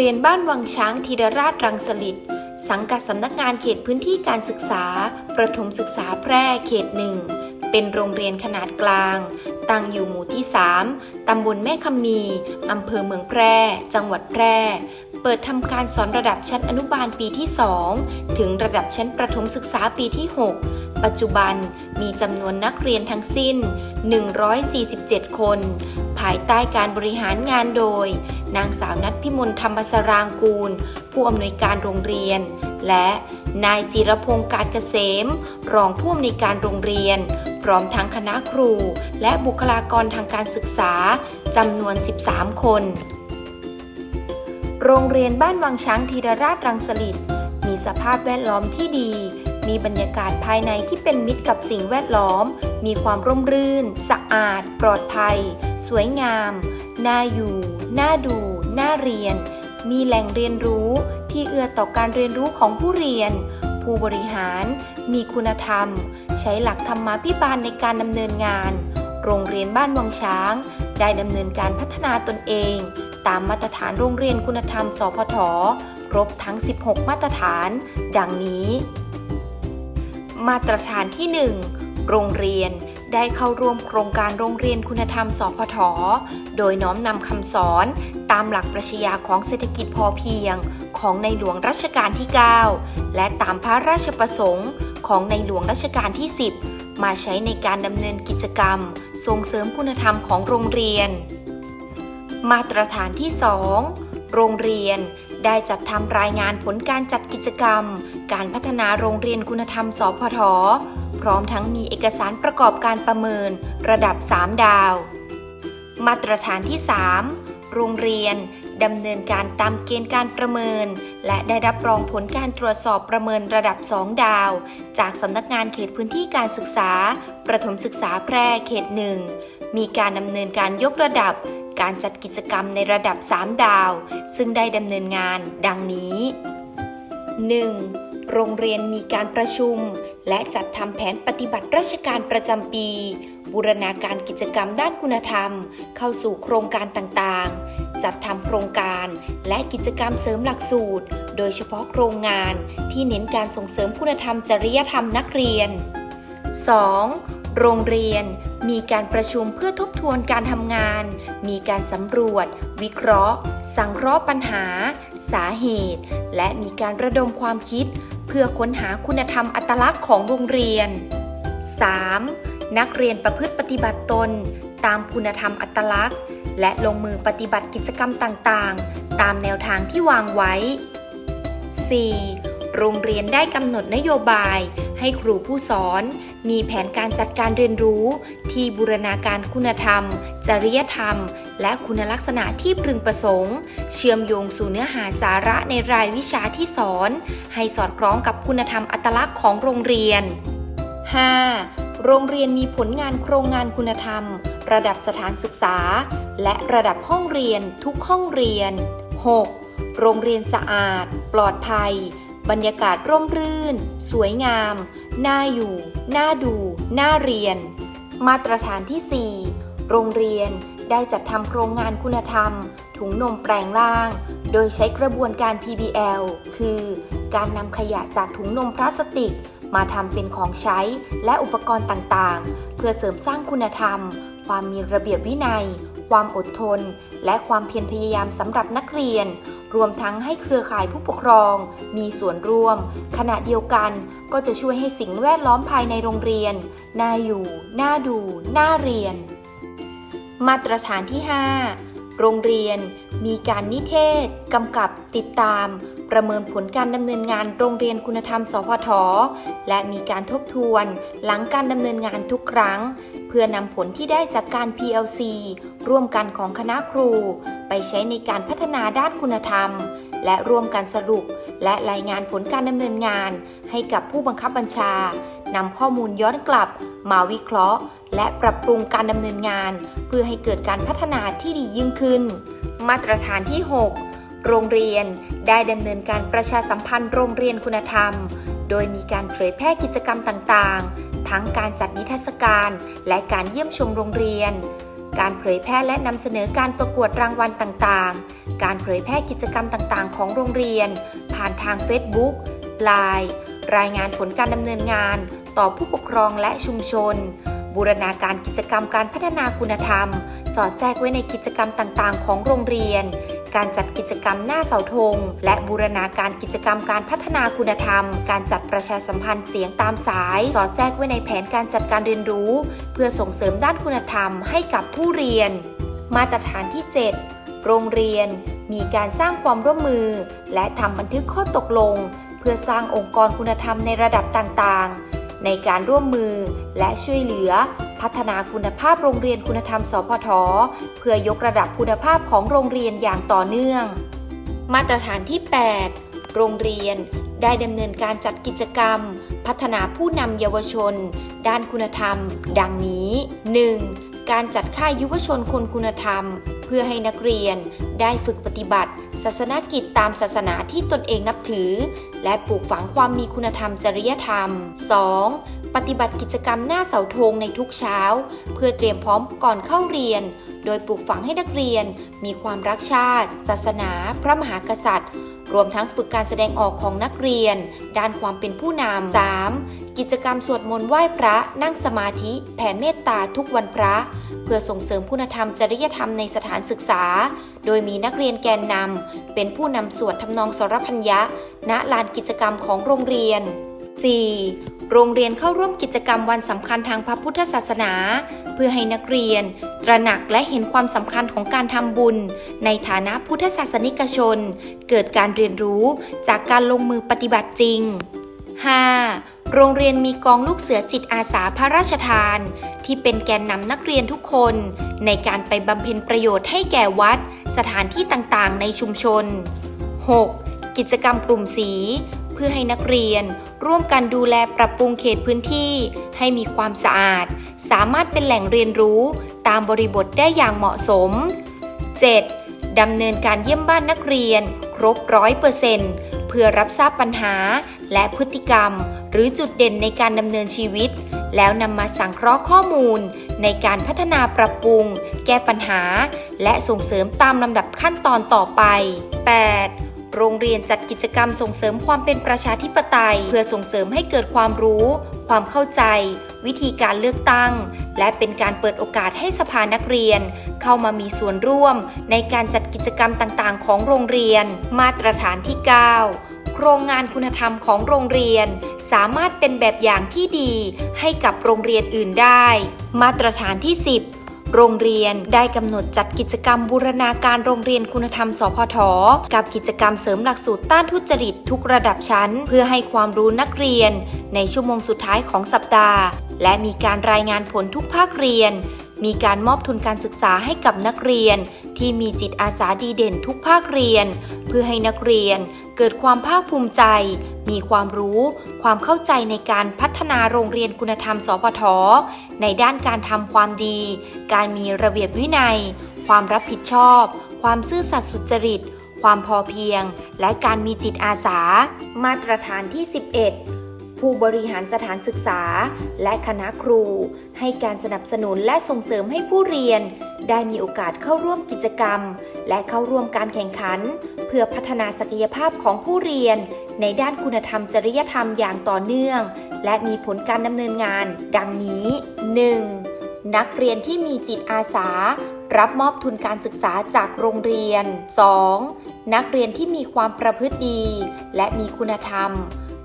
โรงเรียนบ้านวังช้างธีรราชรังสลิดสังกัดสำนักงานเขตพื้นที่การศึกษา ประถมศึกษาแพร่เขตหนึ่ง เป็นโรงเรียนขนาดกลาง ตั้งอยู่หมู่ที่ 3 ตำบลแม่คำมีอำเภอเมืองแพร่ จังหวัดแพร่ เปิดทำการสอนระดับชั้นอนุบาลปีที่ 2 ถึงระดับชั้นประถมศึกษาปีที่ 6 ปัจจุบันมีจำนวนนักเรียนทั้งสิ้น 147 คน ภายใต้การบริหารงานโดย นางสาวนัทพิมลธรรมสรางกูล ผู้อำนวยการโรงเรียน และนายจิรพงศ์การเกษม รองผู้อำนวยการโรงเรียน พร้อมทั้งคณะครู และบุคลากรทางการศึกษาจำนวน 13 คน โรงเรียนบ้านวังช้างธีรราชรังสลิดมีสภาพแวดล้อมที่ดี มีบรรยากาศภายในที่เป็นมิตรกับสิ่งแวดล้อม มีความร่มรื่น สะอาด ปลอดภัย สวยงาม น่าอยู่ น่าดู น่าเรียน มีแหล่งเรียนรู้ที่เอื้อต่อการเรียนรู้ของผู้เรียน ผู้บริหาร มีคุณธรรม ใช้หลักธรรมาภิบาลในการดำเนินงาน โรงเรียนบ้านวังช้าง ได้ดำเนินการพัฒนาตนเอง ตามมาตรฐานโรงเรียนคุณธรรม สพทครบทั้ง 16 มาตรฐาน ดังนี้ มาตรฐานที่ 1 โรงเรียนได้เข้าร่วมโครงการโรงเรียนคุณธรรม สพท โดยน้อมนำคำสอน ตามหลักปรัชญาของเศรษฐกิจพอเพียง ของในหลวงรัชกาลที่ 9 และตามพระราชประสงค์ ของในหลวงรัชกาลที่ 10 มาใช้ในการดำเนินกิจกรรม ส่งเสริมคุณธรรมของโรงเรียน มาตรฐานที่ 2 โรงเรียน ได้จัดทำรายงานผลการจัดกิจกรรม การพัฒนาโรงเรียนคุณธรรมสพทพร้อมทั้งมีเอกสารประกอบการประเมิน ระดับ 3 ดาว มาตรฐานที่ 3 โรงเรียนดำเนินการตามเกณฑ์การประเมิน และได้รับรองผลการตรวจสอบประเมินระดับ 2 ดาว จากสำนักงานเขตพื้นที่การศึกษา ประถมศึกษาแพร่เขตหนึ่งมีการดำเนินการยกระดับ การจัดกิจกรรมในระดับ 3 ดาว ซึ่งได้ดำเนินงานดังนี้ 1. โรงเรียนมีการประชุม และจัดทำแผนปฏิบัติราชการประจำปี บูรณาการกิจกรรมด้านคุณธรรม เข้าสู่โครงการต่างๆ จัดทำโครงการและกิจกรรมเสริมหลักสูตร โดยเฉพาะโครงงานที่เน้นการส่งเสริมคุณธรรมจริยธรรมนักเรียน 2. โรงเรียน มีการประชุมเพื่อทบทวนการทำงาน มีการสำรวจ วิเคราะห์ สังเคราะห์ปัญหา สาเหตุ และมีการระดมความคิด เพื่อค้นหาคุณธรรมอัตลักษณ์ของโรงเรียน 3. นักเรียนประพฤติปฏิบัติตน ตามคุณธรรมอัตลักษณ์ และลงมือปฏิบัติกิจกรรมต่างๆ ตามแนวทางที่วางไว้ 4. โรงเรียนได้กำหนดนโยบาย ให้ครูผู้สอน มีแผนการจัดการเรียนรู้ ที่บูรณาการคุณธรรม จริยธรรม และคุณลักษณะที่พึงประสงค์ เชื่อมโยงสู่เนื้อหาสาระในรายวิชาที่สอน ให้สอดคล้องกับคุณธรรมอัตลักษณ์ของโรงเรียน 5. โรงเรียนมีผลงานโครงงานคุณธรรม ระดับสถานศึกษา และระดับห้องเรียนทุกห้องเรียน 6. โรงเรียนสะอาด ปลอดภัย บรรยากาศร่มรื่น สวยงาม น่าอยู่ น่าดู น่าเรียน มาตรฐานที่ 4 โรงเรียนได้จัดทำโครงงานคุณธรรม ถุงนมแปลงล่าง โดยใช้กระบวนการ PBL คือ การนำขยะจากถุงนมพลาสติก มาทำเป็นของใช้และอุปกรณ์ต่างๆ เพื่อเสริมสร้างคุณธรรม ความมีระเบียบวินัย ความอดทน และความเพียรพยายามสำหรับนักเรียน รวมทั้งให้เครือข่ายผู้ปกครอง มีส่วนร่วม ขณะเดียวกันก็จะช่วยให้สิ่งแวดล้อมภายในโรงเรียน น่าอยู่ น่าดู น่าเรียน มาตรฐานที่ 5 โรงเรียน มีการนิเทศกำกับติดตามประเมินผลการดำเนินงานโรงเรียนคุณธรรม สพท และมีการทบทวน หลังการดำเนินงานทุกครั้ง เพื่อนำผลที่ได้จากการ PLC ร่วมกันของคณะครู ไปใช้ในการพัฒนาด้านคุณธรรม และร่วมกันสรุป และรายงานผลการดำเนินงาน ให้กับผู้บังคับบัญชานำข้อมูลย้อนกลับ มาวิเคราะห์ และปรับปรุงการดำเนินงาน เพื่อให้เกิดการพัฒนาที่ดียิ่งขึ้น มาตรฐานที่ 6 โรงเรียนได้ดำเนินการประชาสัมพันธ์โรงเรียนคุณธรรม โดยมีการเผยแพร่กิจกรรมต่างๆ ทั้งการจัดนิทรรศการ และการเยี่ยมชมโรงเรียน การเผยแพร่และนำเสนอการประกวดรางวัลต่างๆ การเผยแพร่กิจกรรมต่างๆ ของโรงเรียน ผ่านทาง Facebook Line รายงานผลการดำเนินงาน ต่อผู้ปกครองและชุมชน บูรณาการกิจกรรมการพัฒนาคุณธรรม สอดแทรกไว้ในกิจกรรมต่างๆ ของโรงเรียน การจัดกิจกรรมหน้าเสาธง และบูรณาการกิจกรรมการพัฒนาคุณธรรม การจัดประชาสัมพันธ์เสียงตามสาย สอดแทรกไว้ในแผนการจัดการเรียนรู้ เพื่อส่งเสริมด้านคุณธรรมให้กับผู้เรียน มาตรฐานที่ 7 โรงเรียน มีการสร้างความร่วมมือ และทำบันทึกข้อตกลง เพื่อสร้างองค์กรคุณธรรมในระดับต่างๆ ในการร่วมมือและช่วยเหลือ พัฒนาคุณภาพโรงเรียนคุณธรรม สพท เพื่อยกระดับคุณภาพของโรงเรียนอย่างต่อเนื่อง มาตรฐานที่ 8 โรงเรียนได้ดำเนินการจัดกิจกรรม พัฒนาผู้นำเยาวชน ด้านคุณธรรม ดังนี้ 1. การจัดค่ายยุวชนคนคุณธรรม เพื่อให้นักเรียนได้ฝึกปฏิบัติ ศาสนกิจตามศาสนาที่ตนเองนับถือ และปลูกฝังความมีคุณธรรมจริยธรรม 2. ปฏิบัติกิจกรรมหน้าเสาธงในทุกเช้า เพื่อเตรียมพร้อมก่อนเข้าเรียน โดยปลูกฝังให้นักเรียน มีความรักชาติ ศาสนา พระมหากษัตริย์ รวมทั้งฝึกการแสดงออกของนักเรียน ด้านความเป็นผู้นำ 3. กิจกรรมสวดมนต์ไหว้พระ นั่งสมาธิ แผ่เมตตาทุกวันพระ เพื่อส่งเสริมคุณธรรมจริยธรรมในสถานศึกษา โดยมีนักเรียนแกนนำเป็นผู้นำสวดทำนองสรพัญญะ ณลานกิจกรรมของโรงเรียน 4. โรงเรียนเข้าร่วมกิจกรรมวันสำคัญทางพระพุทธศาสนา เพื่อให้นักเรียน ตระหนักและเห็นความสำคัญของการทำบุญ ในฐานะพุทธศาสนิกชน เกิดการเรียนรู้จากการลงมือปฏิบัติจริง 5. โรงเรียนมีกองลูกเสือจิตอาสาพระราชทาน ที่เป็นแกนนำนักเรียนทุกคน ในการไปบำเพ็ญประโยชน์ให้แก่วัด สถานที่ต่างๆ ในชุมชน 6. กิจกรรมกลุ่มสี เพื่อให้นักเรียน ร่วมกันดูแลปรับปรุงเขตพื้นที่ ให้มีความสะอาด สามารถเป็นแหล่งเรียนรู้ตามบริบทได้อย่างเหมาะสม 7. ดำเนินการเยี่ยมบ้านนักเรียน ครบร้อยเปอร์เซ็นต์เพื่อรับทราบปัญหาและพฤติกรรม หรือจุดเด่นในการดำเนินชีวิต แล้วนำมาสังเคราะห์ข้อมูล ในการพัฒนาปรับปรุง แก้ปัญหา และส่งเสริมตามลำดับขั้นตอนต่อไป 8. โรงเรียนจัดกิจกรรมส่งเสริมความเป็นประชาธิปไตย เพื่อส่งเสริมให้เกิดความรู้ ความเข้าใจ วิธีการเลือกตั้ง และเป็นการเปิดโอกาสให้สภานักเรียน เข้ามามีส่วนร่วม ในการจัดกิจกรรมต่างๆ ของโรงเรียน มาตรฐานที่ 9 โครงงานคุณธรรมของโรงเรียน สามารถเป็นแบบอย่างที่ดี ให้กับโรงเรียนอื่นได้ มาตรฐานที่ 10 โรงเรียนได้กำหนดจัดกิจกรรมบูรณาการโรงเรียนคุณธรรม สพท กับกิจกรรมเสริมหลักสูตรต้านทุจริตทุกระดับชั้น เพื่อให้ความรู้นักเรียน ในชั่วโมงสุดท้ายของสัปดาห์ และมีการรายงานผลทุกภาคเรียน มีการมอบทุนการศึกษาให้กับนักเรียน ที่มีจิตอาสาดีเด่นทุกภาคเรียน เพื่อให้นักเรียนเกิดความภาคภูมิใจ มีความรู้ ความเข้าใจในการพัฒนาโรงเรียนคุณธรรมสพทในด้านการทำความดี การมีระเบียบวินัย ความรับผิดชอบ ความซื่อสัตย์สุจริต ความพอเพียง และการมีจิตอาสา มาตรฐานที่ 11 ผู้บริหารสถานศึกษา และคณะครู ให้การสนับสนุนและส่งเสริมให้ผู้เรียน ได้มีโอกาสเข้าร่วมกิจกรรม และเข้าร่วมการแข่งขัน เพื่อพัฒนาศักยภาพของผู้เรียน ในด้านคุณธรรมจริยธรรมอย่างต่อเนื่อง และมีผลการดำเนินงาน ดังนี้ 1. นักเรียนที่มีจิตอาสา รับมอบทุนการศึกษาจากโรงเรียน 2. นักเรียนที่มีความประพฤติดี และมีคุณธรรม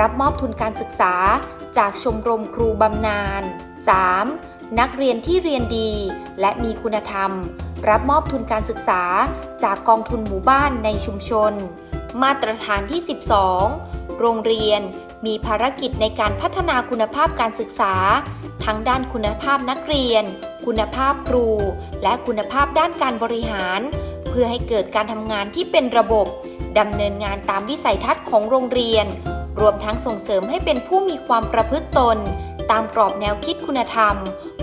รับมอบทุนการศึกษา จากชมรมครูบำนาญ 3. นักเรียนที่เรียนดี และมีคุณธรรม รับมอบทุนการศึกษา จากกองทุนหมู่บ้านในชุมชน มาตรฐานที่ 12 โรงเรียนมีภารกิจในการพัฒนาคุณภาพการศึกษา ทั้งด้านคุณภาพนักเรียน คุณภาพครู และคุณภาพด้านการบริหาร เพื่อให้เกิดการทำงานที่เป็นระบบดำเนินงานตามวิสัยทัศน์ของโรงเรียน รวมทั้งส่งเสริมให้เป็นผู้มีความประพฤติตน ตามกรอบแนวคิดคุณธรรม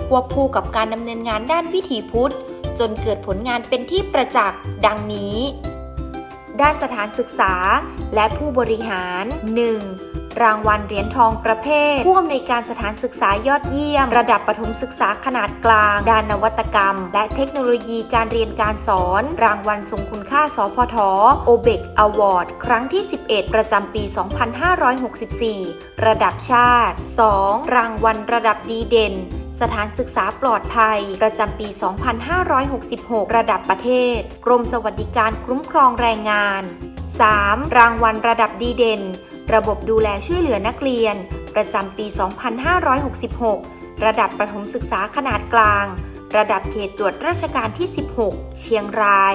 ควบคู่กับการดำเนินงานด้านวิถีพุทธ จนเกิดผลงานเป็นที่ประจักษ์ดังนี้ ด้านสถานศึกษาและผู้บริหาร 1. รางวัลเหรียญทองประเภท ผู้อำนวยการสถานศึกษายอดเยี่ยม ระดับประถมศึกษาขนาดกลาง ด้านนวัตกรรม และเทคโนโลยีการเรียนการสอน รางวัลทรงคุณค่าสพทโอเบกอวอร์ดครั้งที่ 11 ประจำปี 2564 ระดับชาติ 2. รางวัลระดับดีเด่น สถานศึกษาปลอดภัย ประจำปี 2566 ระดับประเทศ กรมสวัสดิการคุ้มครองแรงงาน 3. รางวัลระดับดีเด่น ระบบดูแลช่วยเหลือนักเรียน ประจำปี 2566 ระดับประถมศึกษาขนาดกลาง ระดับเขตตรวจราชการที่ 16 เชียงราย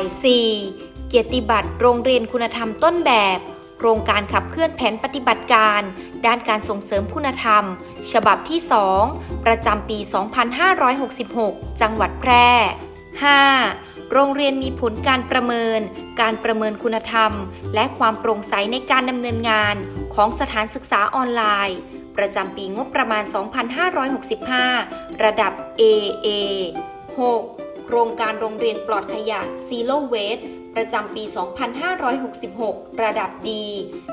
4. เกียรติบัตรโรงเรียนคุณธรรมต้นแบบ โครงการขับเคลื่อนแผนปฏิบัติการ ด้านการส่งเสริมคุณธรรม ฉบับที่ 2 ประจำปี 2566 จังหวัดแพร่ 5. โรงเรียนมีผลการประเมิน การประเมินคุณธรรม และความโปร่งใสในการดำเนินงาน ของสถานศึกษาออนไลน์ ประจำปีงบประมาณ 2565 ระดับ AA 6. โครงการโรงเรียนปลอดขยะ Zero Waste ประจำปี 2566 ระดับดี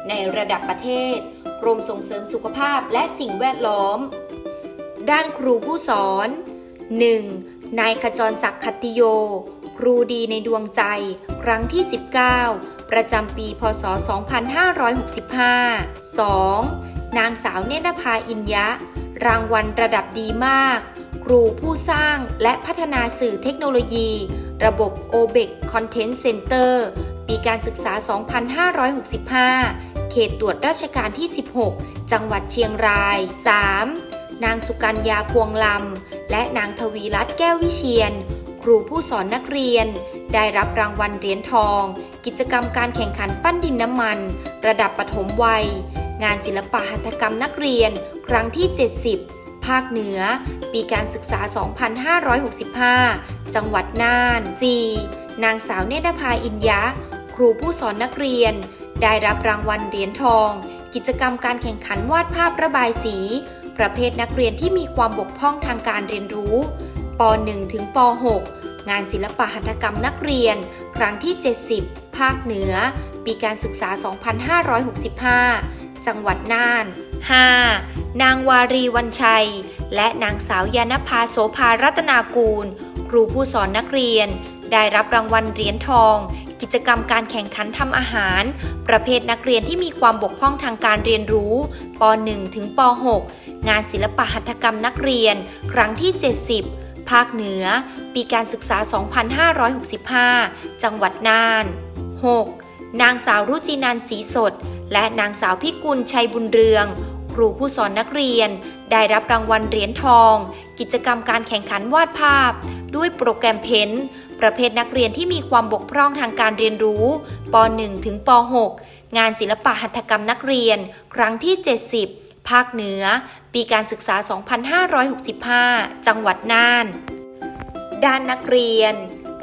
ในระดับประเทศ กรมส่งเสริมสุขภาพและสิ่งแวดล้อม ด้านครูผู้สอน 1. นายขจรศักดิ์คัตติโย ครูดีในดวงใจ ครั้งที่ 19 ประจำปี พศ 2565 2. นางสาวเนตรภาอินยะ รางวัลระดับดีมาก ครูผู้สร้างและพัฒนาสื่อเทคโนโลยี ระบบ OBEC Content Center ปีการศึกษา 2565 เขตตรวจราชการที่ 16 จังหวัดเชียงราย 3. นางสุกัญญาพวงลำ และนางทวีรัตน์แก้ววิเชียน รูผู้สอนนักเรียน ได้รับรางวัลเหรียญทอง กิจกรรมการแข่งขันปั้นดินน้ำมัน ระดับปฐมวัย งานศิลปะหัตถกรรมนักเรียน ครั้งที่ 70 ภาคเหนือ ปีการศึกษา 2565 จังหวัดน่าน 4. นางสาวเนตรภาอินยะ ครูผู้สอนนักเรียน ได้รับรางวัลเหรียญทอง กิจกรรมการแข่งขันวาดภาพระบายสี ประเภทนักเรียนที่มีความบกพร่องทางการเรียนรู้ป .1 ถึงป .6 งานศิลปะหัตถกรรมนักเรียน ครั้งที่ 70 ภาคเหนือ ปีการศึกษา 2565 จังหวัดน่าน 5. นางวารีวันชัย และนางสาวยานภาโสภารัตนากูล ครูผู้สอนนักเรียน ได้รับรางวัลเหรียญทอง กิจกรรมการแข่งขันทำอาหาร ประเภทนักเรียนที่มีความบกพร่องทางการเรียนรู้ป .1 ถึงป .6 งานศิลปะหัตถกรรมนักเรียน ครั้งที่ 70 ภาคเหนือ ปีการศึกษา 2565 จังหวัดน่าน 6. นางสาวรุจินันท์ศรีสด และนางสาวพิกุลชัยบุญเรือง ครูผู้สอนนักเรียน ได้รับรางวัลเหรียญทอง กิจกรรมการแข่งขันวาดภาพ ด้วยโปรแกรมเพ้นท์ประเภทนักเรียนที่มีความบกพร่องทางการเรียนรู้ป .1 ถึงป .6 งานศิลปะหัตถกรรมนักเรียน ครั้งที่ 70 ภาคเหนือ ปีการศึกษา 2565 จังหวัดน่าน ด้านนักเรียน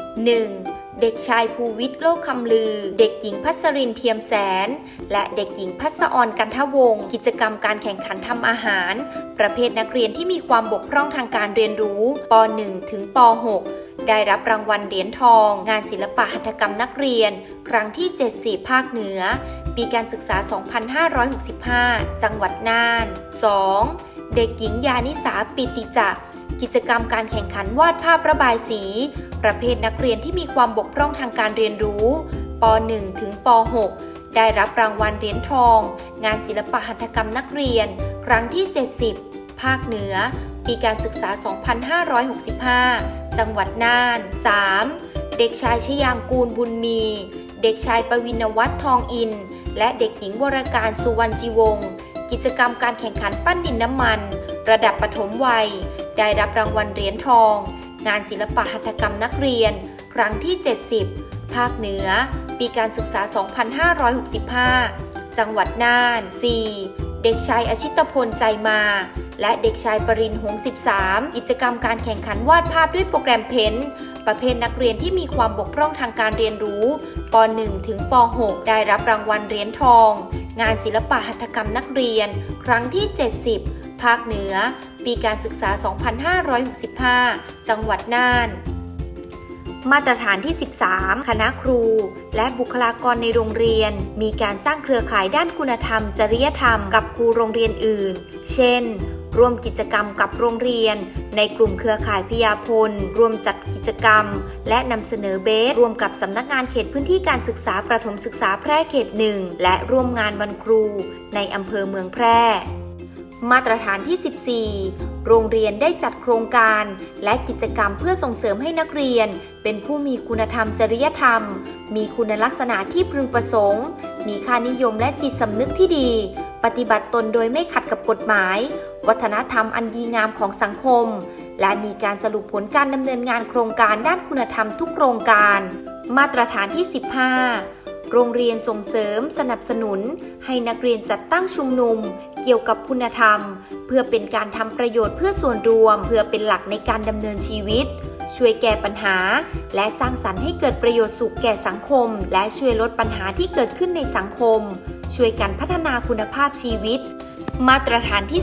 1. เด็กชายภูวิทย์โลกคำลือ เด็กหญิงพัสรินเทียมแสน และเด็กหญิงพัสออนกันทวง กิจกรรมการแข่งขันทำอาหาร ประเภทนักเรียนที่มีความบกพร่องทางการเรียนรู้ป .1 ถึงป .6 ได้รับรางวัลเหรียญทอง งานศิลปะหัตถกรรมนักเรียน ครั้งที่ 70 ภาคเหนือ ปีการศึกษา 2565 จังหวัดน่าน 2. เด็กหญิงยานิสาปิติจักรกิจกรรมการแข่งขันวาดภาพระบายสี ประเภทนักเรียนที่มีความบกพร่องทางการเรียนรู้ป .1 ถึงป .6 ได้รับรางวัลเหรียญทอง งานศิลปะหัตถกรรมนักเรียน ครั้งที่ 70 ภาคเหนือ ปีการศึกษา 2565 จังหวัดน่าน 3. เด็กชายชยางกูลบุญมี เด็กชายปวินวัฒน์ทองอิน และเด็กหญิงวรการสุวรรณจีวงศ์กิจกรรมการแข่งขันปั้นดินน้ำมัน ระดับปฐมวัย ได้รับรางวัลเหรียญทอง งานศิลปะหัตถกรรมนักเรียน ครั้งที่ 70 ภาคเหนือ ปีการศึกษา 2565 จังหวัดน่าน 4. เด็กชายอชิตพลใจมา และเด็กชายปรินหงส์13 กิจกรรมการแข่งขันวาดภาพด้วยโปรแกรมเพ้นท์ประเภทนักเรียนที่มีความบกพร่องทางการเรียนรู้ป .1 ถึงป .6 ได้รับรางวัลเหรียญทอง งานศิลปะหัตถกรรมนักเรียน ครั้งที่ 70 ภาคเหนือ ปีการศึกษา 2565 จังหวัดน่าน มาตรฐานที่ 13 คณะครู และบุคลากรในโรงเรียน มีการสร้างเครือข่ายด้านคุณธรรม จริยธรรมกับครูโรงเรียนอื่น เช่น ร่วมกิจกรรมกับโรงเรียน ในกลุ่มเครือข่ายพยาพลรวมจัดกิจกรรม และนำเสนอเบสรวมกับสำนักงานเขตพื้นที่การศึกษาประถมศึกษาแพร่เขตหนึ่งและร่วมงานวันครู ในอำเภอเมืองแพร่ มาตรฐานที่ 14 โรงเรียนได้จัดโครงการ และกิจกรรมเพื่อส่งเสริมให้นักเรียน เป็นผู้มีคุณธรรมจริยธรรม มีคุณลักษณะที่พึงประสงค์ มีค่านิยมและจิตสำนึกที่ดี ปฏิบัติตนโดยไม่ขัดกับกฎหมาย วัฒนธรรมอันดีงามของสังคม และมีการสรุปผลการดำเนินงานโครงการด้านคุณธรรมทุกโครงการ มาตรฐานที่ 15 โรงเรียนส่งเสริมสนับสนุน ให้นักเรียนจัดตั้งชุมนุม เกี่ยวกับคุณธรรม เพื่อเป็นการทำประโยชน์เพื่อส่วนรวม เพื่อเป็นหลักในการดำเนินชีวิต ช่วยแก้ปัญหา และสร้างสรรค์ให้เกิดประโยชน์สุขแก่สังคม และช่วยลดปัญหาที่เกิดขึ้นในสังคม ช่วยกันพัฒนาคุณภาพชีวิต มาตรฐานที่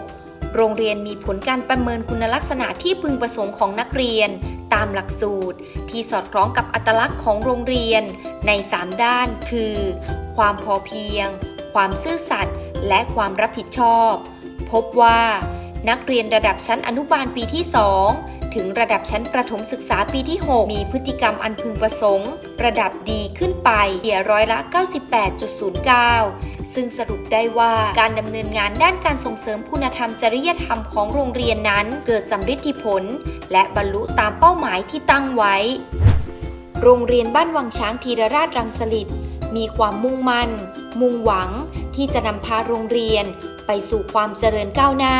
16โรงเรียนมีผลการประเมินคุณลักษณะที่พึงประสงค์ของนักเรียน ตามหลักสูตร ที่สอดคล้องกับอัตลักษณ์ของโรงเรียน ใน 3 ด้านคือ ความพอเพียง ความซื่อสัตย์และความรับผิดชอบ พบว่านักเรียนระดับชั้นอนุบาลปีที่ 2 ถึงระดับชั้นประถมศึกษาปีที่ 6 มีพฤติกรรมอันพึงประสงค์ ระดับดีขึ้นไปเดียร้อยละ 98.09 ซึ่งสรุปได้ว่าการดำเนินงานด้านการส่งเสริมคุณธรรมจริยธรรมของโรงเรียนนั้น เกิดสำฤทธิผล และบรรลุตามเป้าหมายที่ตั้งไว้ โรงเรียนบ้านวังช้างธีรราชรังสฤษดิ์มีความมุ่งมั่น มุ่งหวังที่จะนำพาโรงเรียนไปสู่ความเจริญก้าวหน้า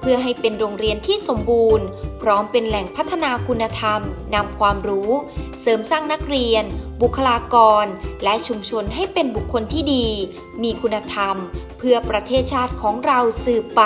เพื่อให้เป็นโรงเรียนที่สมบูรณ์ พร้อมเป็นแหล่งพัฒนาคุณธรรมนำความรู้ เสริมสร้างนักเรียน บุคลากร และชุมชนให้เป็นบุคคลที่ดี มีคุณธรรม เพื่อประเทศชาติของเราสืบไป